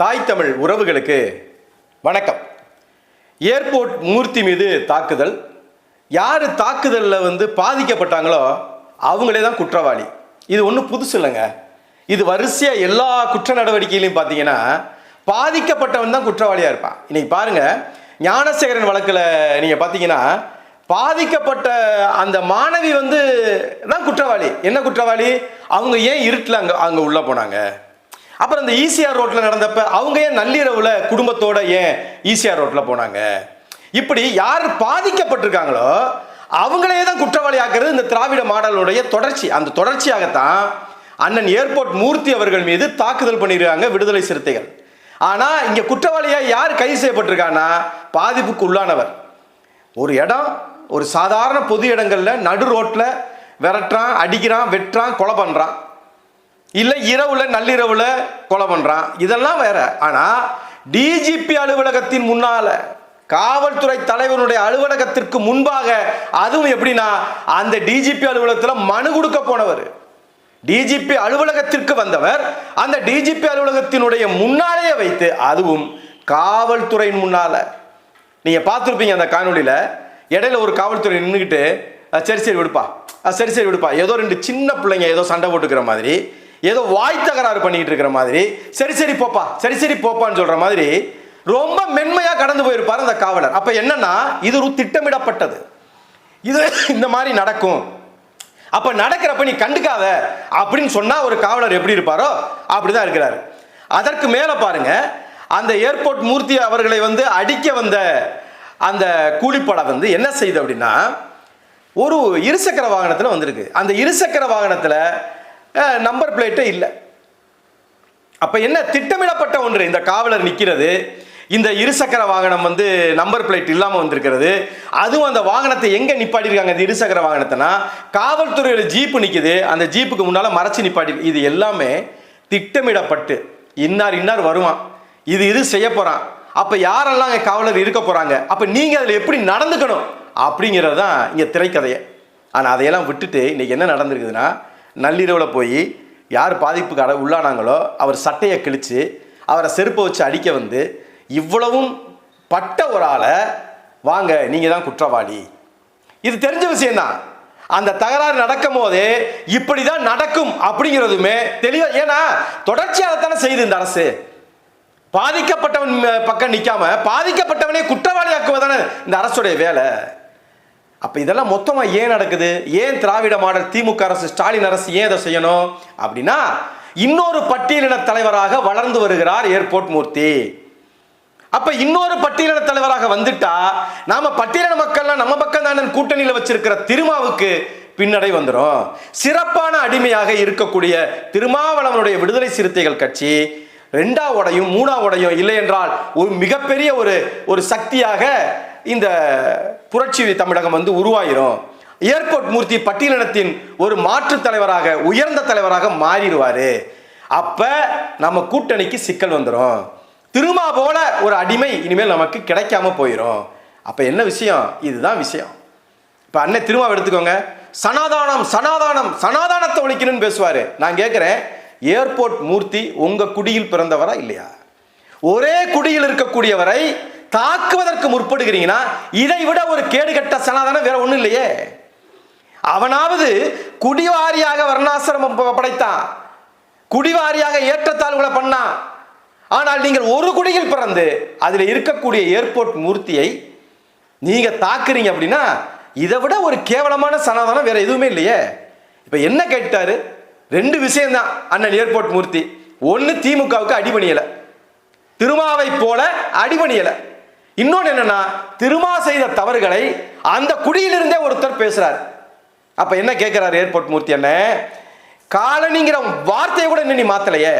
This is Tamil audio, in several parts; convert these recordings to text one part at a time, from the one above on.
தாய் தமிழ் உறவுகளுக்கு வணக்கம். ஏர்போர்ட் மூர்த்தி மீது தாக்குதல். யார் தாக்குதலில் வந்து பாதிக்கப்பட்டாங்களோ அவங்களே தான் குற்றவாளி. இது ஒன்றும் புதுசு இல்லைங்க. இது வரிசையாக எல்லா குற்ற நடவடிக்கையிலையும் பார்த்தீங்கன்னா பாதிக்கப்பட்டவன் தான் குற்றவாளியாக இருப்பான். இன்றைக்கி பாருங்கள் ஞானசேகரன் வழக்கில் நீங்கள் பார்த்தீங்கன்னா பாதிக்கப்பட்ட அந்த மாணவி வந்து தான் குற்றவாளி. என்ன குற்றவாளி? அவங்க ஏன் இருட்டில் அங்கே அங்கே உள்ளே போனாங்க? அப்புறம் இந்த ஈசிஆர் ரோட்டில் நடந்தப்ப அவங்க ஏன் நள்ளிரவில் குடும்பத்தோட ஏன் ஈசிஆர் ரோட்டில் போனாங்க? இப்படி யார் பாதிக்கப்பட்டிருக்காங்களோ அவங்களே தான் குற்றவாளியாக்குறது இந்த திராவிட மாடலுடைய தொடர்ச்சி. அந்த தொடர்ச்சியாகத்தான் அண்ணன் ஏர்போர்ட் மூர்த்தி அவர்கள் மீது தாக்குதல் பண்ணியிருக்காங்க விடுதலை சிறுத்தைகள். ஆனால் இங்கே குற்றவாளியாக யார் கைது செய்யப்பட்டிருக்கான்னா பாதிப்புக்கு உள்ளானவர். ஒரு இடம் ஒரு சாதாரண பொது இடங்களில் நடு ரோட்டில் விரட்டுறான் அடிக்கிறான் வெட்டுறான் கொலை பண்ணுறான் இல்லை இரவுல நள்ளிரவுல கொலை பண்ணுறான் இதெல்லாம் வேற. ஆனால் டிஜிபி அலுவலகத்தின் முன்னால காவல்துறை தலைவனுடைய அலுவலகத்திற்கு முன்பாக அதுவும் எப்படின்னா அந்த டிஜிபி அலுவலகத்தில் மனு கொடுக்க போனவர். டிஜிபி அலுவலகத்திற்கு வந்தவர் அந்த டிஜிபி அலுவலகத்தினுடைய முன்னாலேயே வைத்து அதுவும் காவல்துறையின் முன்னால. நீங்க பார்த்துருப்பீங்க அந்த காணொலியில் இடையில ஒரு காவல்துறை நின்றுக்கிட்டு சரி சரி விடுப்பா. சரி சரி விடுப்பா. ஏதோ ரெண்டு சின்ன பிள்ளைங்க ஏதோ சண்டை போட்டுக்கிற மாதிரி ஏதோ வாய் தகராறு பண்ணிக்கிட்டு இருக்கிற மாதிரி சரி சரி போப்பா சரி சரி போப்பான்னு சொல்கிற மாதிரி ரொம்ப மென்மையாக கடந்து போயிருப்பார் அந்த காவலர். அப்போ என்னன்னா இது ஒரு திட்டமிடப்பட்டது. இது இந்த மாதிரி நடக்கும். அப்போ நடக்கிறப்ப நீ கண்டுக்காத அப்படின்னு சொன்னால் ஒரு காவலர் எப்படி இருப்பாரோ அப்படி தான் இருக்கிறாரு. அதற்கு மேலே பாருங்க அந்த ஏர்போர்ட் மூர்த்தி அவர்களை வந்து அடிக்க வந்த அந்த கூலிப்படை வந்து என்ன செய்யுது அப்படின்னா ஒரு இருசக்கர வாகனத்தில் வந்திருக்கு. அந்த இருசக்கர வாகனத்தில் நம்பர் பிளேட்டே இல்லை. அப்போ என்ன திட்டமிடப்பட்ட ஒன்று? இந்த காவலர் நிற்கிறது இந்த இருசக்கர வாகனம் வந்து நம்பர் பிளேட் இல்லாமல் வந்திருக்கிறது. அதுவும் அந்த வாகனத்தை எங்கே நிப்பாடிருக்காங்க இந்த இருசக்கர வாகனத்தைனா? காவல்துறையோட ஜீப்பு நிற்கிது அந்த ஜீப்புக்கு முன்னால் மறைச்சு நிப்பாட்டி இது எல்லாமே திட்டமிடப்பட்டு இன்னார் இன்னார் வருவான். இது இது செய்ய போகிறான் அப்போ யாரெல்லாம் அங்கே காவலர் இருக்க போகிறாங்க அப்போ நீங்கள் அதில் எப்படி நடந்துக்கணும்? அப்படிங்கிறது தான் இங்கே திரைக்கதையை. ஆனால் அதையெல்லாம் விட்டுட்டு இன்றைக்கி என்ன நடந்திருக்குதுன்னா நள்ளிரவில் போய் யார் பாதிப்புக்கு அட உள்ளானாங்களோ அவர் சட்டையை கிழிச்சு அவரை செருப்பை வச்சு அடிக்க வந்து இவ்வளவும் பட்ட ஒரு ஆளை வாங்க நீங்கள் தான் குற்றவாளி. இது தெரிஞ்ச விஷயம்தான் அந்த தகராறு நடக்கும் போதே இப்படி தான் நடக்கும் அப்படிங்கிறதுமே தெளிவா ஏன்னா தொடர்ச்சியாகத்தானே செய்யுது இந்த அரசு. பாதிக்கப்பட்டவன் பக்கம் நிற்காம பாதிக்கப்பட்டவனே குற்றவாளியாக்குவதானே இந்த அரசுடைய வேலை. அப்போ இதெல்லாம் மொத்தமாக ஏன் நடக்குது? ஏன் திராவிட மாடல் திமுக அரசு ஸ்டாலின் அரசு ஏன் இதை செய்யணும்? அப்படின்னா இன்னொரு பட்டியலின தலைவராக வளர்ந்து வருகிறார் ஏர்போர்ட் மூர்த்தி. அப்ப இன்னொரு பட்டியலின தலைவராக வந்துட்டா நாம பட்டியலின மக்கள்லாம் நம்ம பக்கம் தானே கூட்டணியில் வச்சிருக்கிற திருமாவுக்கு பின்னடை வந்துடும் சிறப்பான அடிமையாக இருக்கக்கூடிய திருமாவளவனுடைய விடுதலை சிறுத்தைகள் கட்சி ரெண்டாவோடையும் மூணாவோடையும் இல்லை என்றால் ஒரு மிகப்பெரிய ஒரு ஒரு சக்தியாக இந்த புரட்சி தமிழகம் வந்து உருவாயிரும். ஏர்போர்ட் மூர்த்தி பட்டியலினத்தின் ஒரு மாற்று தலைவராக உயர்ந்த தலைவராக மாறிடுவார். அப்போ நம்ம கூட்டணிக்கு சிக்கல் வந்துடும் திருமா போல ஒரு அடிமை இனிமேல் நமக்கு கிடைக்காம போயிடும் அப்போ என்ன விஷயம்? இதுதான் விஷயம். இப்போ அண்ணன் திருமாவை எடுத்துக்கோங்க. சனாதானம் சனாதானம் சனாதானத்தை ஒழிக்கணும்னு பேசுவார். நான் கேட்குறேன் ஏர்போர்ட் மூர்த்தி உங்கள் குடியில் பிறந்தவரா இல்லையா? ஒரே குடியில் இருக்கக்கூடியவரை தாக்குவதற்கு முற்படுகிறீங்கன்னா இதை விட ஒரு கேடுகட்ட சனாதனம் வேற ஒன்றும் இல்லையே. அவனாவது குடிவாரியாக வர்ணாசிரமம் படைத்தான். குடிவாரியாக ஏற்றத்தாழ்வுகளை பண்ணான். ஆனால் நீங்கள் ஒரு குடியில் பிறந்து அதில் இருக்கக்கூடிய ஏர்போர்ட் மூர்த்தியை நீங்கள் தாக்குறீங்க அப்படின்னா இதை விட ஒரு கேவலமான சனாதனம் வேற எதுவுமே இல்லையே. இப்போ என்ன கேட்டாரு? ரெண்டு விஷயம்தான் அண்ணன் ஏர்போர்ட் மூர்த்தி. ஒன்று திமுகவுக்கு அடிபணியலை. திருமாவை போல அடிபணியலை. இன்னொன்று என்னன்னா திருமா செய்த தவறுகளை அந்த குடியிலிருந்தே ஒருத்தர் பேசுறார். அப்ப என்ன கேட்கிறார் ஏர்போர்ட் மூர்த்தி என்ன காலனிங்கிற வார்த்தையை கூட இன்னும் நீ மாத்தலையே.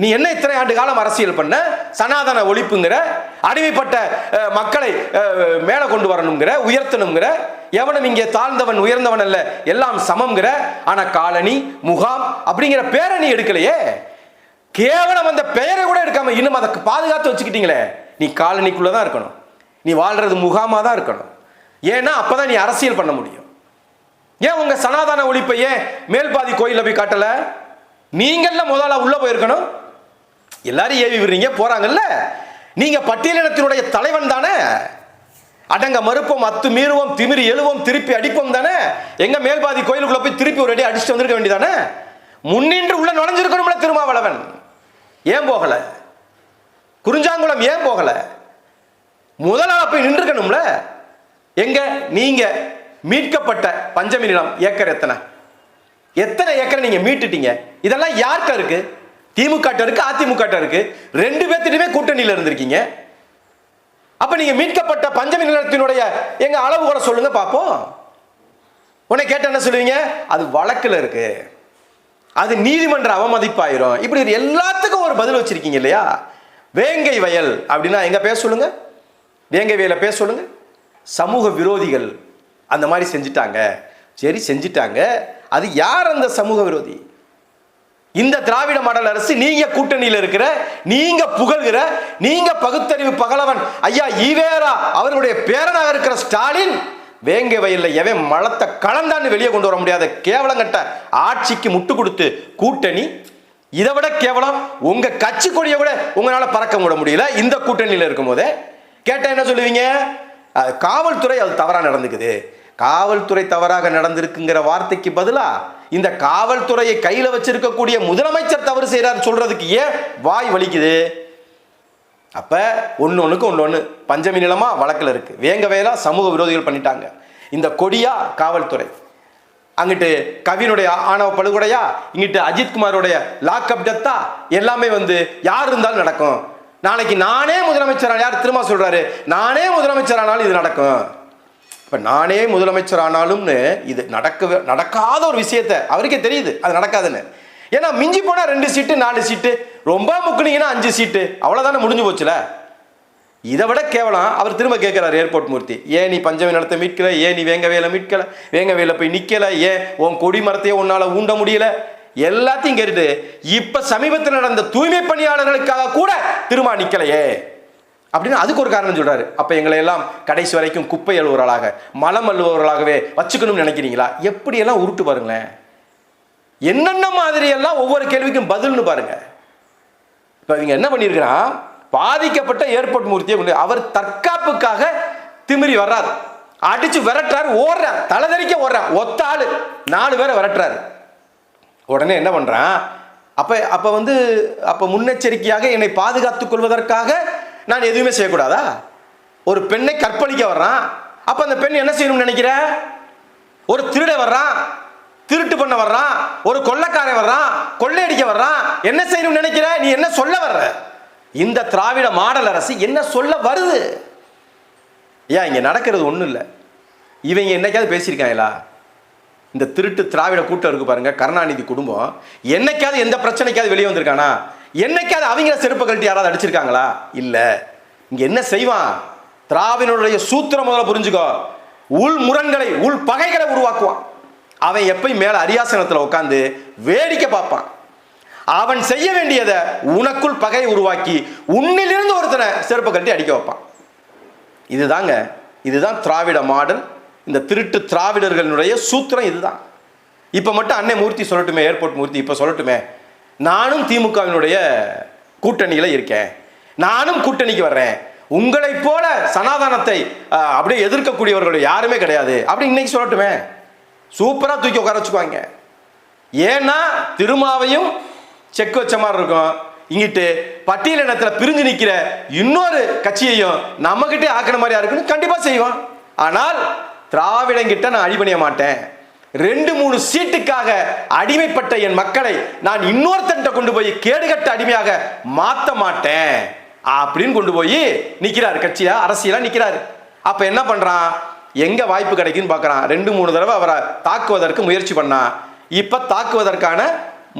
நீ என்ன இத்தனை ஆண்டு காலம் அரசியல் பண்ண? சனாதன ஒழிப்புங்கிற அடிமைப்பட்ட மக்களை மேலே கொண்டு வரணுங்கிற உயர்த்தணுங்கிற எவனும் இங்கே தாழ்ந்தவன் உயர்ந்தவன் அல்ல எல்லாம் சமம்ங்கிற ஆனா காலனி முகாம் அப்படிங்கிற பேரை நீ எடுக்கலையே? கேவலம் அந்த பெயரை கூட எடுக்காம இன்னும் அதை பாதுகாத்து வச்சுக்கிட்டீங்களே? நீ காலனிக்குள்ளே தான் இருக்கணும். நீ வாழ்றது முகாமாக தான் இருக்கணும். ஏன்னா அப்பதான் நீ அரசியல் பண்ண முடியும். ஏன் உங்கள் சனாதன ஒழிப்பை ஏன் மேல்பாதி கோயிலில் போய் காட்டலை? நீங்கள்ல முதல்ல உள்ளே போயிருக்கணும். எல்லாரும் ஏவி விடுறீங்க போகிறாங்கல்ல நீங்கள் பட்டியலினத்தினுடைய தலைவன் தானே. அடங்க மறுப்போம் அத்து மீறுவோம் திமிரி எழுவோம் திருப்பி அடிப்போம் தானே. எங்க மேல்பாதி கோயிலுக்குள்ள போய் திருப்பி ஒரு அடி அடிச்சுட்டு வந்திருக்க வேண்டியதானே முன்னின்று உள்ள நுழைஞ்சிருக்கணும்ல திருமாவளவன். ஏன் போகலை? குறிஞ்சாங்குளம் ஏன் போகல? நாள் போய் நின்றுக்கணும்ல எங்க? நீங்க. மீட்கப்பட்ட பஞ்சமி நிலம் ஏக்கர் எத்தனை? எத்தனை ஏக்கரை நீங்க மீட்டுட்டீங்க? இதெல்லாம் யார்கிட்ட இருக்கு? திமுக இருக்கு அதிமுக இருக்கு. ரெண்டு பேர்த்திட்டுமே கூட்டணியில் இருந்திருக்கீங்க. அப்ப நீங்க மீட்கப்பட்ட பஞ்சமி நிலத்தினுடைய எங்க அளவுகளை சொல்லுங்க பார்ப்போம் உன்னை கேட்ட என்ன சொல்லுவீங்க? அது வழக்கில் இருக்கு. அது நீதிமன்ற அவமதிப்பாயிரும். இப்படி இது எல்லாத்துக்கும் ஒரு பதில் வச்சிருக்கீங்க இல்லையா? வேங்கை வயல் அப்படின்னா எங்கே பேச சொல்லுங்க? வேங்கை வயலை பேச சொல்லுங்க. சமூக விரோதிகள் அந்த மாதிரி செஞ்சிட்டாங்க. சரி செஞ்சிட்டாங்க. அது யார் அந்த சமூக விரோதி? இந்த திராவிட மாடல் அரசு நீங்க கூட்டணியில் இருக்கிற நீங்க புகழ்கிற நீங்க பகுத்தறிவு பகலவன் ஐயா ஈவேரா அவர்களுடைய பேரனாக இருக்கிற ஸ்டாலின் வேங்கை வயல்ல எவன் மலத்தை கலந்தான்னு வெளியே கொண்டு வர முடியாத கேவலங்கட்ட ஆட்சிக்கு முட்டு கொடுத்து கூட்டணி இதை விட கேவலம் உங்க கட்சி கொடியை கூட உங்களால பறக்க விட முடியல. இந்த கூட்டணியில் இருக்கும் போதே கேட்டா என்ன சொல்லுவீங்க? அது காவல்துறை அது தவறா நடந்துக்குது. காவல்துறை தவறாக நடந்திருக்குங்கிற வார்த்தைக்கு பதிலா இந்த காவல்துறையை கையில வச்சிருக்கக்கூடிய முதலமைச்சர் தவறு செய்யறாரு சொல்றதுக்கு ஏன் வாய் வலிக்குது? அப்ப ஒன்று ஒன்றுக்கு ஒன்று ஒன்று பஞ்சமி நிலமா வழக்கில் இருக்கு. வேங்க வேலா சமூக விரோதிகள் பண்ணிட்டாங்க. இந்த கொடியா காவல்துறை. அங்கிட்டு கவினுடைய ஆணவ படுகொடையா இங்கிட்டு அஜித்குமாரோடைய லாக்அப் டெத்தா எல்லாமே வந்து யார் இருந்தாலும் நடக்கும். நாளைக்கு நானே முதலமைச்சர் யார் திரும்ப சொல்றாரு? நானே முதலமைச்சர் ஆனாலும் இது நடக்கும். இப்போ நானே முதலமைச்சர் ஆனாலும்னு இது நடக்கவே நடக்காத ஒரு விஷயத்த அவருக்கே தெரியுது. அது நடக்காதுன்னு. ஏன்னா மிஞ்சி போனால் ரெண்டு சீட்டு நாலு சீட்டு ரொம்ப முக்குனீங்கன்னா அஞ்சு சீட்டு அவ்வளோதானே முடிஞ்சு போச்சுல? இதை விட கேவலம் அவர் திரும்ப கேட்குறாரு ஏர்போர்ட் மூர்த்தி ஏன் நீ பஞ்சமி நிலத்தை மீட்கல? ஏன் நீ வேங்கவேல மீட்கல? வேங்கவேல போய் நிற்கலை ஏன் உன் கொடி மரத்தையே உன்னால் ஊண்ட முடியல? எல்லாத்தையும் கேட்டுட்டு இப்போ சமீபத்தில் நடந்த தூய்மை பணியாளர்களுக்காக கூட திரும்ப நிற்கலையே அப்படின்னு அதுக்கு ஒரு காரணம் சொல்கிறாரு அப்போ எங்களை எல்லாம் கடைசி வரைக்கும் குப்பை அழுவர்களாக மலம் அழுவர்களாகவே வச்சுக்கணும்னு நினைக்கிறீங்களா? எப்படியெல்லாம் உருட்டு பாருங்களேன். என்னென்ன மாதிரியெல்லாம் ஒவ்வொரு கேள்விக்கும் பதில்னு பாருங்கள் இப்போ இவங்க என்ன பண்ணியிருக்கிறான்? பாதிக்கப்பட்ட ஏர்போர்ட் மூர்த்தியை கொண்டு அவர் தற்காப்புக்காக திமிரி வர்றார். அடிச்சு விரட்டுறாரு ஓடுறார் தலைதறிக்க ஓடுறான் ஒத்த ஆள் நாலு பேரை விரட்டுறாரு. உடனே என்ன பண்ணுறான் அப்போ அப்போ வந்து அப்போ முன்னெச்சரிக்கையாக என்னை பாதுகாத்துக் கொள்வதற்காக நான் எதுவுமே செய்யக்கூடாதா? ஒரு பெண்ணை கற்பழிக்க வர்றான். அப்போ அந்த பெண் என்ன செய்யணும்னு நினைக்கிற? ஒரு திருட வர்றான் திருட்டு பண்ண வர்றான் ஒரு கொள்ளைக்காரன் வர்றான் கொள்ளையடிக்க வர்றான். என்ன செய்யணும்னு நினைக்கிற? நீ என்ன சொல்ல வர்ற? இந்த திராவிட மாடல் அரசு என்ன சொல்ல வருது? ஏன் இங்கே நடக்கிறது ஒன்றும் இல்லை. இவங்க என்னைக்காவது பேசியிருக்காங்களா? இந்த திருட்டு திராவிட கூட்டம் இருக்கு பாருங்க கருணாநிதி குடும்பம். என்னைக்காவது எந்த பிரச்சனைக்காவது வெளியே வந்திருக்கானா? என்னைக்காவது அவங்கள செருப்பு கழட்டி யாராவது அடிச்சிருக்காங்களா? இல்லை. இங்கே என்ன செய்வான்? திராவிடனுடைய சூத்திரம் முதல்ல புரிஞ்சுக்கோ. உள் முரண்களை உள் பகைகளை உருவாக்குவான். அவன் எப்பயும் மேலே அரியாசனத்தில் உட்காந்து வேடிக்கை பார்ப்பான். அவன் செய்ய வேண்டியதை உனக்குள் பகை உருவாக்கி உன்னிலிருந்து ஒருத்தனை செருப்பு கட்டி அடிக்க வைப்பான். இதுதாங்க இதுதான் திராவிட மாடல். இந்த திருட்டு திராவிடர்களுடைய சூத்திரம் இதுதான். இப்போ மட்டும் அன்னை மூர்த்தி சொல்லட்டுமே ஏர்போர்ட் மூர்த்தி இப்போ சொல்லட்டுமே. நானும் திமுகவினுடைய கூட்டணியில் இருக்கேன். நானும் கூட்டணிக்கு வர்றேன். உங்களை போல சனாதனத்தை அப்படியே எதிர்க்கக்கூடியவர்கள் யாருமே கிடையாது. அப்படி இன்னைக்கு சொல்லட்டுமே. சூப்பராக தூக்கி உட்கார வச்சுக்குவாங்க. ஏன்னா திருமாவையும் செக் வச்ச மாதிரி இருக்கும். இங்கிட்டு பட்டியலினத்தில் பிரிஞ்சு நிற்கிற இன்னொரு கட்சியையும் நம்மகிட்டே ஆக்கின மாதிரியா இருக்குன்னு கண்டிப்பாக செய்வான் ஆனால் திராவிடங்கிட்ட நான் அடிபணிய மாட்டேன். ரெண்டு மூணு சீட்டுக்காக அடிமைப்பட்ட என் மக்களை நான் இன்னொருத்தன்ட்ட கொண்டு போய் கேடுகட்ட அடிமையாக மாற்ற மாட்டேன். அப்படின்னு கொண்டு போய் நிற்கிறார் கட்சியா அரசியலா நிற்கிறாரு அப்ப என்ன பண்றான்? எங்க வாய்ப்பு கிடைக்குன்னு பார்க்குறான் ரெண்டு மூணு தடவை அவரை தாக்குவதற்கு முயற்சி பண்ணான். இப்ப தாக்குவதற்கான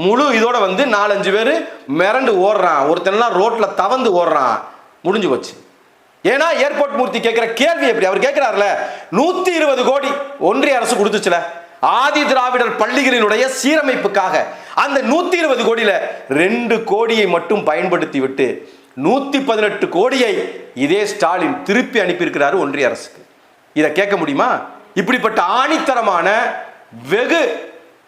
முழு இதோட வந்து நாலஞ்சு பேர் மிரண்டு ஓடுறான். ஒருத்தன்லாம் ரோட்டில் தவந்து ஓடுறான். முடிஞ்சு போச்சு. ஏன்னா ஏர்போர்ட் மூர்த்தி கேட்குற கேள்வி எப்படி? அவர் கேட்குறாருல நூற்றி இருபது கோடி ஒன்றிய அரசு கொடுத்துச்சுல ஆதி திராவிடர் பள்ளிகளினுடைய சீரமைப்புக்காக. அந்த நூற்றி இருபது கோடியில் ரெண்டு கோடியை மட்டும் பயன்படுத்தி விட்டு நூற்றி பதினெட்டு கோடியை இதே ஸ்டாலின் திருப்பி அனுப்பியிருக்கிறாரு ஒன்றிய அரசுக்கு. இதை கேட்க முடியுமா? இப்படிப்பட்ட ஆணித்தரமான வெகு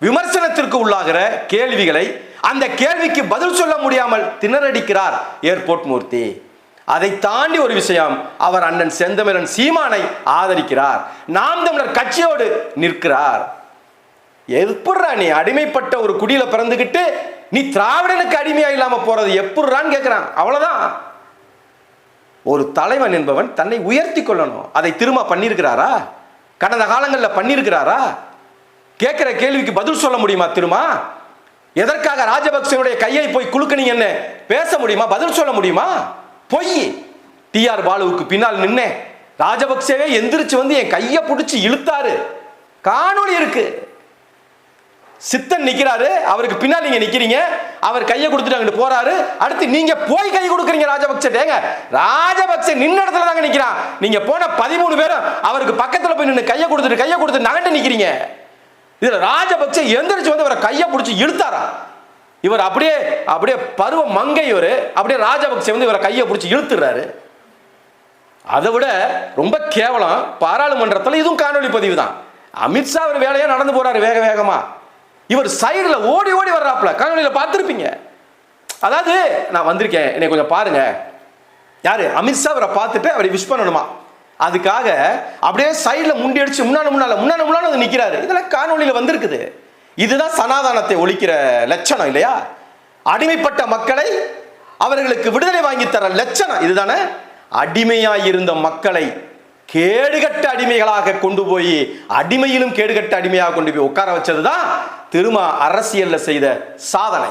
விமர்சனத்திற்கு உள்ளாகிற கேள்விகளை அந்த கேள்விக்கு பதில் சொல்ல முடியாமல் திணறடிக்கிறார் ஏர்போர்ட் மூர்த்தி. அதை தாண்டி ஒரு விஷயம் அவர் அண்ணன் செந்தமிழன் சீமானை ஆதரிக்கிறார். நாம் தமிழர் கட்சியோடு நிற்கிறார். எப்பட்றா நீ அடிமைப்பட்ட ஒரு குடியில பிறந்துகிட்டு நீ திராவிடனுக்கு அடிமையா இல்லாம போறது எப்பட்றான்னு கேட்கிறான் அவ்வளவுதான். ஒரு தலைவன் என்பவன் தன்னை உயர்த்தி கொள்ளணும். அதை திரும்ப பண்ணியிருக்கிறாரா? கடந்த காலங்களில் பண்ணியிருக்கிறாரா? கேட்கிற கேள்விக்கு பதில் சொல்ல முடியுமா திருமா? எதற்காக ராஜபக்சனுடைய கையை போய் குலுக்குனீங்கன்னு பேச முடியுமா? பதில் சொல்ல முடியுமா? பொய். டிஆர் பாலுவுக்கு பின்னால் நின்னேன் ராஜபக்சேவே எந்திரிச்சு வந்து என் கையை பிடிச்சி இழுத்தாரு. காணொளி இருக்கு. சித்தன் நிக்கிறாரு. அவருக்கு பின்னால் நீங்க நிக்கிறீங்க. அவர் கையை கொடுத்துட்டு அங்கிட்டு போறாரு. அடுத்து நீங்க போய் கை கொடுக்குறீங்க ராஜபக்சே. டேங்க ராஜபக்சே நின்ன இடத்துல தாங்க நிக்கிறான். நீங்க போன பதிமூணு பேரும் அவருக்கு பக்கத்துல போய் நின்று கையை கொடுத்துட்டு கையை கொடுத்து நகண்டு நிக்கிறீங்க. இதுல ராஜபக்சே எந்திரிச்சு வந்து இவரை கையை பிடிச்சி இழுத்தாரா? இவர் அப்படியே அப்படியே பருவ மங்கை இவர் அப்படியே ராஜபக்சே வந்து இவரை கையை பிடிச்சி இழுத்துறாரு. அதை விட ரொம்ப கேவலம் பாராளுமன்றத்தில் இதுவும் காணொலி பதிவு தான். அமித்ஷா அவர் வேலையாக நடந்து போறாரு வேக வேகமா. இவர் சைடில் ஓடி ஓடி வர்றாப்புல. காணொலியில் பார்த்துருப்பீங்க. அதாவது நான் வந்திருக்கேன். என்னை கொஞ்சம் பாருங்க. யாரு? அமித்ஷா அவரை பார்த்துட்டு அவரை விஷ் பண்ணணுமா? அதுக்காக அப்படியே சைடில் முண்டி அடிச்சு முன்னாடி முன்னால முன்னாடி முன்னால அது நிற்கிறாரு இதெல்லாம் காணொலியில் வந்திருக்குது. இதுதான் சனாதானத்தை ஒழிக்கிற லட்சணம் இல்லையா? அடிமைப்பட்ட மக்களை அவர்களுக்கு விடுதலை வாங்கி தர லட்சணம். இதுதானே? அடிமையாய் இருந்த மக்களை கேடுகட்ட அடிமைகளாக கொண்டு போய் அடிமையிலும் கேடுகட்ட அடிமையாக கொண்டு போய் உட்கார வச்சதுதான் திருமா அரசியல்ல செய்த சாதனை.